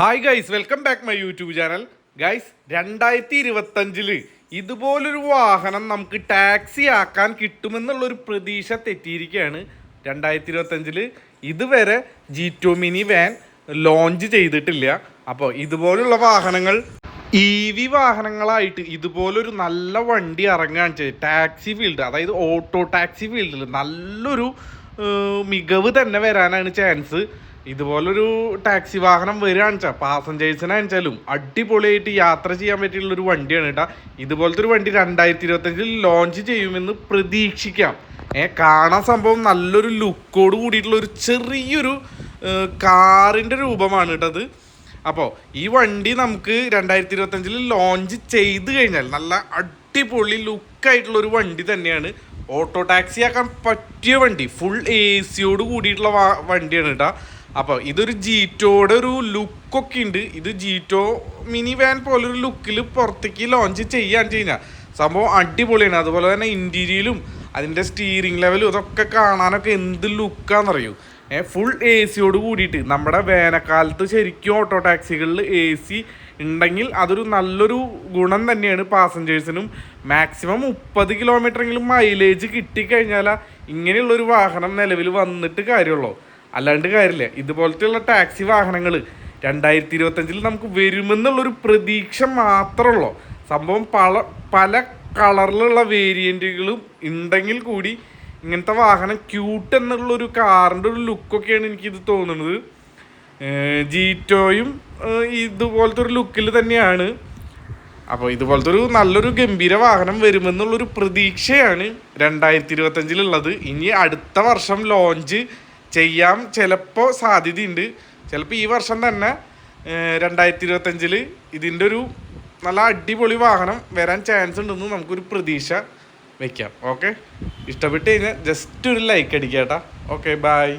Hi guys welcome back my YouTube channel guys രണ്ടായിരത്തി ഇരുപത്തഞ്ചിൽ ഇതുപോലൊരു വാഹനം നമുക്ക് ടാക്സി ആക്കാൻ കിട്ടുമെന്നുള്ളൊരു പ്രതീക്ഷ തെറ്റിയിരിക്കുകയാണ് രണ്ടായിരത്തി ഇരുപത്തഞ്ചിൽ ഇതുവരെ G two mini van launch ചെയ്തിട്ടില്ല. അപ്പോൾ ഇതുപോലുള്ള വാഹനങ്ങൾ ഇ വി വാഹനങ്ങളായിട്ട് ഇതുപോലൊരു നല്ല വണ്ടി ഇറങ്ങുകയാണ് ചെയ്ത് ടാക്സി ഫീൽഡ് അതായത് ഓട്ടോ ടാക്സി ഫീൽഡിൽ നല്ലൊരു മികവ് തന്നെ വരാനാണ് ചാൻസ് ഇതുപോലൊരു ടാക്സി വാഹനം വരികയാണ് വെച്ചാൽ പാസഞ്ചേഴ്സിനാണെച്ചാലും അടിപൊളിയായിട്ട് യാത്ര ചെയ്യാൻ പറ്റിയുള്ള ഒരു വണ്ടിയാണ് കേട്ടോ. ഇതുപോലത്തെ ഒരു വണ്ടി രണ്ടായിരത്തി ഇരുപത്തഞ്ചിൽ ലോഞ്ച് ചെയ്യുമെന്ന് പ്രതീക്ഷിക്കാം. ഏ കാണാൻ സംഭവം നല്ലൊരു ലുക്കോട് കൂടിയിട്ടുള്ള ഒരു ചെറിയൊരു കാറിന്റെ രൂപമാണ് കേട്ടത് അപ്പോൾ ഈ വണ്ടി നമുക്ക് രണ്ടായിരത്തി ഇരുപത്തഞ്ചിൽ ലോഞ്ച് ചെയ്ത് കഴിഞ്ഞാൽ നല്ല അടിപൊളി ലുക്കായിട്ടുള്ള ഒരു വണ്ടി തന്നെയാണ്. ഓട്ടോ ടാക്സി ആക്കാൻ പറ്റിയ വണ്ടി ഫുൾ എ സിയോട് കൂടിയിട്ടുള്ള വണ്ടിയാണ് കേട്ടോ. അപ്പോൾ ഇതൊരു ജീറ്റോയുടെ ഒരു ലുക്കൊക്കെ ഉണ്ട് ഇത് ജീറ്റോ മിനി വാൻ പോലെ ഒരു ലുക്കിൽ പുറത്തേക്ക് ലോഞ്ച് ചെയ്യാൻ കഴിഞ്ഞാൽ സംഭവം അടിപൊളിയാണ്. അതുപോലെ തന്നെ ഇന്റീരിയലും അതിന്റെ സ്റ്റീറിംഗ് ലെവലും ഇതൊക്കെ കാണാനൊക്കെ എന്ത് ലുക്കാണെന്നറിയൂ ഫുൾ എ സിയോട് കൂടിയിട്ട് നമ്മുടെ വേനൽക്കാലത്ത് ശരിക്കും ഓട്ടോ ടാക്സികളിൽ എ സി ഉണ്ടെങ്കിൽ അതൊരു നല്ലൊരു ഗുണം തന്നെയാണ് പാസഞ്ചേഴ്സിനും മാക്സിമം മുപ്പത് കിലോമീറ്ററെങ്കിലും മൈലേജ് കിട്ടിക്കഴിഞ്ഞാൽ ഇങ്ങനെയുള്ളൊരു വാഹനം നിലവിൽ വന്നിട്ട് കാര്യമുള്ളൂ അല്ലാണ്ട് കാര്യമില്ല. ഇതുപോലത്തെയുള്ള ടാക്സി വാഹനങ്ങൾ രണ്ടായിരത്തി ഇരുപത്തഞ്ചിൽ നമുക്ക് വരുമെന്നുള്ളൊരു പ്രതീക്ഷ മാത്രമുള്ളൂ. സംഭവം പല പല കളറിലുള്ള വേരിയന്റുകളും ഉണ്ടെങ്കിൽ കൂടി ഇങ്ങനത്തെ വാഹനം ക്യൂട്ട് എന്നുള്ളൊരു കാറിന്റെ ഒരു ലുക്കൊക്കെയാണ് എനിക്കിത് തോന്നുന്നത്. ജീറ്റോയും ഇതുപോലത്തെ ഒരു ലുക്കിൽ തന്നെയാണ്. അപ്പോൾ ഇതുപോലത്തെ ഒരു നല്ലൊരു ഗംഭീര വാഹനം വരുമെന്നുള്ളൊരു പ്രതീക്ഷയാണ് രണ്ടായിരത്തി ഇരുപത്തഞ്ചിലുള്ളത് ഇനി അടുത്ത വർഷം ലോഞ്ച് ചെയ്യാൻ ചിലപ്പോൾ സാധ്യതയുണ്ട്. ചിലപ്പോൾ ഈ വർഷം തന്നെ രണ്ടായിരത്തി ഇരുപത്തഞ്ചിൽ ഇതിന്റെ ഒരു നല്ല അടിപൊളി വാഹനം വരാൻ ചാൻസ് ഉണ്ടെന്ന് നമുക്കൊരു പ്രതീക്ഷ വെക്കാം. ഓക്കെ? ഇഷ്ടപ്പെട്ട് കഴിഞ്ഞാൽ ജസ്റ്റ് ഒരു ലൈക്ക് അടിക്കാം കേട്ടോ ഓക്കെ ബായ്